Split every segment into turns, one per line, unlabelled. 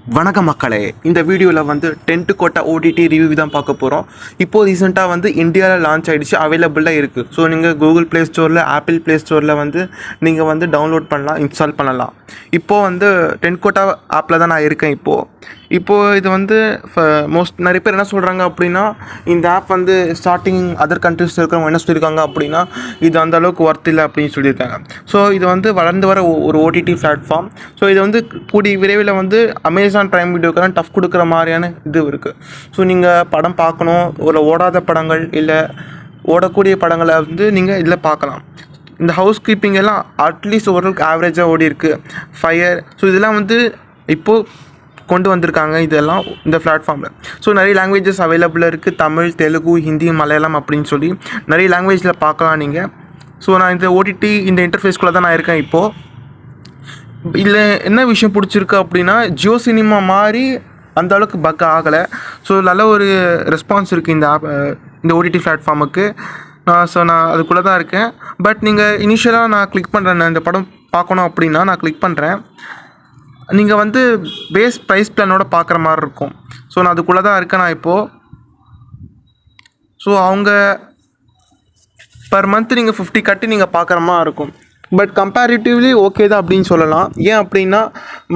வணக்கம் மக்களே இந்த வீடியோவில் வந்து டென்ட்டு கோட்டா ஓடிடி ரிவ்யூ தான் பார்க்க போகிறோம் இப்போது ரீசெண்டாக வந்து இந்தியாவில் லான்ச் ஆகிடுச்சு அவைலபிளாக இருக்குது ஸோ நீங்கள் கூகுள் ப்ளே ஸ்டோரில் ஆப்பிள் ப்ளே ஸ்டோரில் வந்து நீங்கள் வந்து டவுன்லோட் பண்ணலாம் இன்ஸ்டால் பண்ணலாம். இப்போது வந்து டென் கோட்டா ஆப்பில் தான் நான் இருக்கேன் இப்போது இப்போது இது வந்து மோஸ்ட் நிறைய பேர் என்ன சொல்கிறாங்க அப்படின்னா இந்த ஆப் வந்து ஸ்டார்டிங் அதர் கண்ட்ரிஸ் இருக்கிறவங்க என்ன சொல்லியிருக்காங்க அப்படின்னா இது அந்த அளவுக்கு ஒர்த் இல்லை அப்படின்னு சொல்லியிருக்காங்க. ஸோ இது வந்து வளர்ந்து வர ஒரு ஓடிடி பிளாட்ஃபார்ம் ஸோ இது வந்து கூடிய விரைவில் வந்து அமேசான் ப்ரைம் வீடியோக்கெல்லாம் டஃப் கொடுக்குற மாதிரியான இது இருக்குது ஸோ நீங்கள் படம் பார்க்கணும் ஒரு ஓடாத படங்கள் இல்லை ஓடக்கூடிய படங்களை வந்து நீங்கள் இதில் பார்க்கலாம். இந்த ஹவுஸ் கீப்பிங் எல்லாம் அட்லீஸ்ட் ஓரளவுக்கு ஆவரேஜாக ஓடி இருக்குது ஃபயர் ஸோ இதெல்லாம் வந்து இப்போது கொண்டு வந்திருக்காங்க இதெல்லாம் இந்த பிளாட்ஃபார்மில் ஸோ நிறைய லாங்குவேஜஸ் அவைலபிளாக இருக்குது தமிழ் தெலுங்கு ஹிந்தி மலையாளம் அப்படின்னு சொல்லி நிறைய லாங்குவேஜில் பார்க்கலாம் நீங்கள் ஸோ நான் இந்த ஓடிடி இந்த இன்டர்ஃபேஸ்குள்ளே தான் நான் இருக்கேன் இப்போது இதில் என்ன விஷயம் பிடிச்சிருக்கு அப்படின்னா ஜியோ சினிமா மாதிரி அந்த அளவுக்கு பக் ஆகலை. ஸோ நல்ல ஒரு ரெஸ்பான்ஸ் இருக்குது இந்த ஆப் இந்த ஓடிடி பிளாட்ஃபார்முக்கு ஸோ நான் அதுக்குள்ளே தான் இருக்கேன். பட் நீங்கள் இனிஷியலாக நான் கிளிக் பண்ணுறேன் இந்த படம் பார்க்கணும் அப்படின்னா நான் கிளிக் பண்ணுறேன் நீங்கள் வந்து பேஸ் ப்ரைஸ் பிளானோட பார்க்குற மாதிரி இருக்கும். ஸோ நான் அதுக்குள்ளே தான் இருக்கேன் நான் இப்போது ஸோ அவங்க பர் மந்த் நீங்கள் ஃபிஃப்டி கட்டி நீங்கள் பார்க்குற மாதிரி இருக்கும். பட் கம்பேரிட்டிவ்லி ஓகே தான் அப்படின்னு சொல்லலாம். ஏன் அப்படின்னா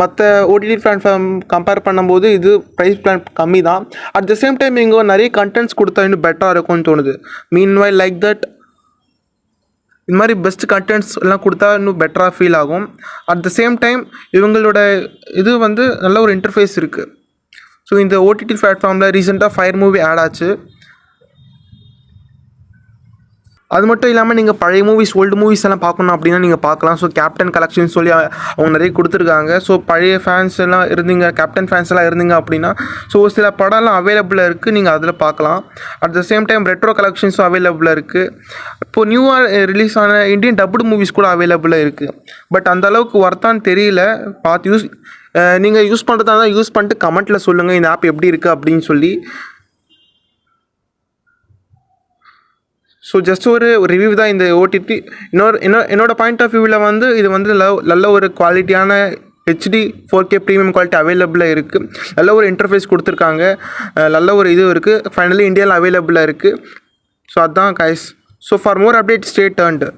மற்ற ஓடிடி பிளாட்ஃபார்ம் கம்பேர் பண்ணும்போது இது ப்ரைஸ் பிளான் கம்மி தான் அட் த சேம் டைம் இங்கே நிறைய கண்டென்ட்ஸ் கொடுத்தா இன்னும் பெட்டராக இருக்கும்னு தோணுது. மீன் வை லைக் தட் இது மாதிரி பெஸ்ட் கண்டென்ட்ஸ் எல்லாம் கொடுத்தா இன்னும் பெட்டராக ஃபீல் ஆகும். அட் த சேம் டைம் இவங்களோட இது வந்து நல்ல ஒரு இன்டர்ஃபேஸ் இருக்குது ஸோ இந்த ஓடிடி பிளாட்ஃபார்மில் ரீசெண்டாக ஃபயர் மூவி ஆட் ஆச்சு. அது மட்டும் இல்லாமல் நீங்கள் பழைய மூவிஸ் ஓல்டு மூவிஸ் எல்லாம் பார்க்கணும் அப்படின்னா நீங்கள் பார்க்கலாம். ஸோ கேப்டன் கலெக்ஷன் சொல்லி அவங்க நிறைய கொடுத்துருக்காங்க. ஸோ பழைய ஃபேன்ஸ் எல்லாம் இருந்தீங்க கேப்டன் ஃபேன்ஸ் எல்லாம் இருந்தீங்க அப்படின்னா ஸோ சில படம்லாம் அவைலபிளாக இருக்குது நீங்கள் அதில் பார்க்கலாம். At the same time retro கலெக்ஷன்ஸும் அவைலபிளாக இருக்குது இப்போது நியூவாக ரிலீஸ் ஆன இந்தியன் டபுள் மூவிஸ் கூட அவைலபிளாக இருக்குது பட் அந்த அளவுக்கு ஒர்த்தான்னு தெரியல. பார்த்து யூஸ் நீங்கள் யூஸ் பண்ணுறதா தான் யூஸ் பண்ணிட்டு கமெண்ட்டில் சொல்லுங்கள் இந்த ஆப் எப்படி இருக்குது அப்படின்னு சொல்லி. ஸோ ஜஸ்ட் ஒரு ரிவ்யூ தான் இந்த ஓடிடி இன்னொரு இன்னொரு என்னோட பாயிண்ட் ஆஃப் வியூவில் வந்து இது வந்து லவ் நல்ல ஒரு குவாலிட்டியான HD four K premium quality அவைலபிளாக இருக்குது நல்ல ஒரு இன்டர்ஃபேஸ் கொடுத்துருக்காங்க. நல்ல ஒரு இது இருக்குது ஃபைனலி இந்தியாவில் அவைலபிளாக இருக்குது ஸோ அதுதான் guys so for more update stay tuned